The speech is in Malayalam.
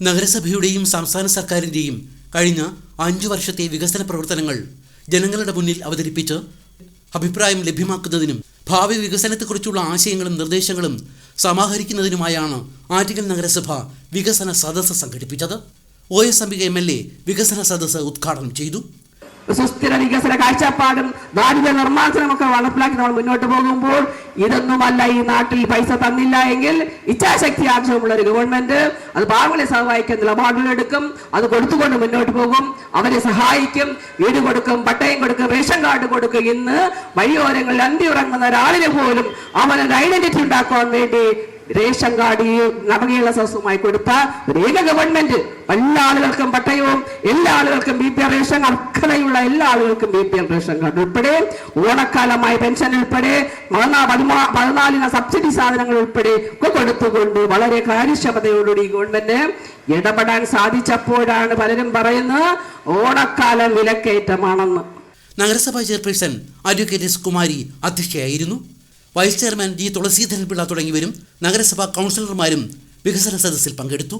നഗരസഭയുടെയും സംസ്ഥാന സർക്കാരിന്റെയും കഴിഞ്ഞ അഞ്ചു വർഷത്തെ വികസന പ്രവർത്തനങ്ങൾ ജനങ്ങളുടെ മുന്നിൽ അവതരിപ്പിച്ച് അഭിപ്രായം ലഭ്യമാക്കുന്നതിനും ഭാവി വികസനത്തെക്കുറിച്ചുള്ള ആശയങ്ങളും നിർദ്ദേശങ്ങളും സമാഹരിക്കുന്നതിനുമായാണ് ആറ്റിങ്ങൽ നഗരസഭ വികസന സദസ്സ് സംഘടിപ്പിച്ചത്. O S Ambika M L A വികസന സദസ്സ് ഉദ്ഘാടനം ചെയ്തു. സുസ്ഥിര വികസന കാഴ്ചപ്പാടും ദാരിദ്ര്യ നിർമ്മാർജനമൊക്കെ നടപ്പിലാക്കി നമ്മൾ മുന്നോട്ട് പോകുമ്പോൾ ഇതൊന്നുമല്ല ഈ നാട്ടിൽ പൈസ തന്നില്ല എങ്കിൽ ഇച്ഛാശക്തി ആവശ്യമുള്ള ഒരു ഗവൺമെന്റ് അത് പാവങ്ങളെ സഹായിക്കാൻ നിലപാടുകൾ എടുക്കും അത് കൊടുത്തുകൊണ്ട് മുന്നോട്ട് പോകും അവരെ സഹായിക്കും വീട് കൊടുക്കും പട്ടയം കൊടുക്കും റേഷൻ കാർഡ് കൊടുക്കും ഇന്ന് വഴിയോരങ്ങളിൽ അന്തി ഉറങ്ങുന്ന ഒരാളിനെ പോലും അവനൊരു ഐഡന്റിറ്റി ഉണ്ടാക്കുവാൻ വേണ്ടി റേഷൻ കാർഡ് ഈ നവകേരള സദസ്സുമായി കൊടുത്ത ഏക ഗവൺമെന്റ് എല്ലാ ആളുകൾക്കും പട്ടയവും എല്ലാ ആളുകൾക്കും ബി പി എൽ റേഷൻ അർഹതയുള്ള എല്ലാ ആളുകൾക്കും B P L ration card ഉൾപ്പെടെ ഓണക്കാലമായി പെൻഷൻ ഉൾപ്പെടെ പതിനാലിന സബ്സിഡി സാധനങ്ങൾ ഉൾപ്പെടെ ഒക്കെ കൊടുത്തുകൊണ്ട് വളരെ കാര്യക്ഷമതയോടുകൂടി ഈ ഗവൺമെന്റ് ഇടപെടാൻ സാധിച്ചപ്പോഴാണ് പലരും പറയുന്നത് ഓണക്കാലം വിലക്കയറ്റമാണെന്ന്. നഗരസഭാ chairperson advocate S Kumari അധ്യക്ഷയായിരുന്നു. Vice chairman G Thulaseedharan Pillai തുടങ്ങിയവരും നഗരസഭാ കൗൺസിലർമാരും വികസന സദസ്സിൽ പങ്കെടുത്തു.